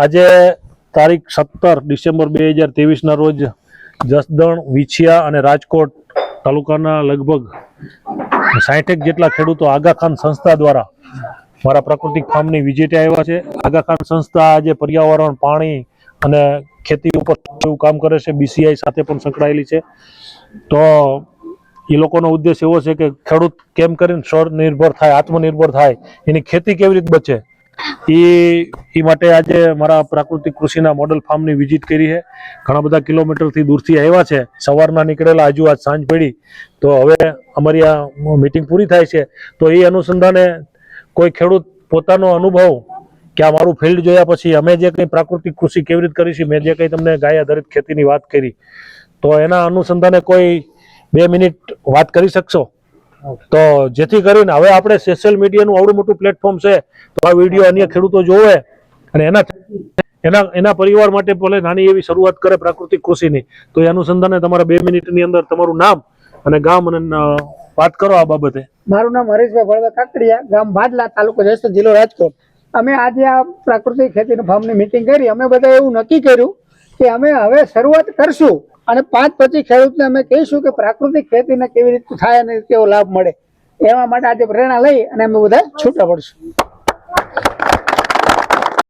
આજે તારીખ સત્તર ડિસેમ્બર બે હજાર ત્રેવીસના રોજ જસદણ, વિછિયા અને રાજકોટ તાલુકાના લગભગ સાહીઠેક જેટલા ખેડૂતો આગાખાન સંસ્થા દ્વારા મારા પ્રાકૃતિક ફાર્મની વિઝિટે આવ્યા છે. આગાખાન સંસ્થા આજે પર્યાવરણ, પાણી અને ખેતી ઉપર એવું કામ કરે છે. બીસીઆઈ સાથે પણ સંકળાયેલી છે. તો એ લોકોનો ઉદ્દેશ એવો છે કે ખેડૂત કેમ કરીને સ્વનિર્ભર થાય, આત્મનિર્ભર થાય, એની ખેતી કેવી રીતે બચે? એ એ માટે આજે મારા પ્રાકૃતિક કૃષિના મોડલ ફાર્મની વિઝિટ કરી છે. ઘણા બધા કિલોમીટરથી દૂરથી આવ્યા છે. સવારના નીકળેલા, હજુ આજ સાંજ પડી. તો હવે અમારી આ મીટિંગ પૂરી થાય છે. તો એ અનુસંધાને કોઈ ખેડૂત પોતાનો અનુભવ કે આ મારું ફિલ્ડ જોયા પછી અમે જે કંઈ પ્રાકૃતિક કૃષિ કેવી રીતે કરીશું મેં જે કંઈ તમને ગાય આધારિત ખેતીની વાત કરી. તો એના અનુસંધાને કોઈ બે મિનિટ વાત કરી શકશો? તો જેથી કરીને હવે આપણે સોશિયલ મીડિયાનું આવડું મોટું પ્લેટફોર્મ છે, તો આ વીડિયો અન્ય ખેડૂતો જોવે અને એના એના એના પરિવાર માટે ભલે નાની એવી શરૂઆત કરે પ્રાકૃતિક કૃષિની, તો એ અનુસંધાને તમારા બે મિનિટની અંદર તમારું નામ અને ગામ અને વાત કરો આ બાબતે. મારું નામ હરેશભાઈ વળવા કાકડિયા, ગામ ભાડલા તાલુકો જસદણ, જિલ્લો રાજકોટ. અમે આજે આ પ્રાકૃતિક ખેતીના ફાર્મની મિટિંગ કરી. અમે બધા એવું નક્કી કર્યું કે અમે હવે શરૂઆત કરશું અને પાંચ પછી ખેડૂતને અમે કહીશું કે પ્રાકૃતિક ખેતીને કેવી રીતે થાય અને કેવો લાભ મળે, એવા માટે આજે પ્રેરણા લઈ અને અમે બધા છૂટા પડશું.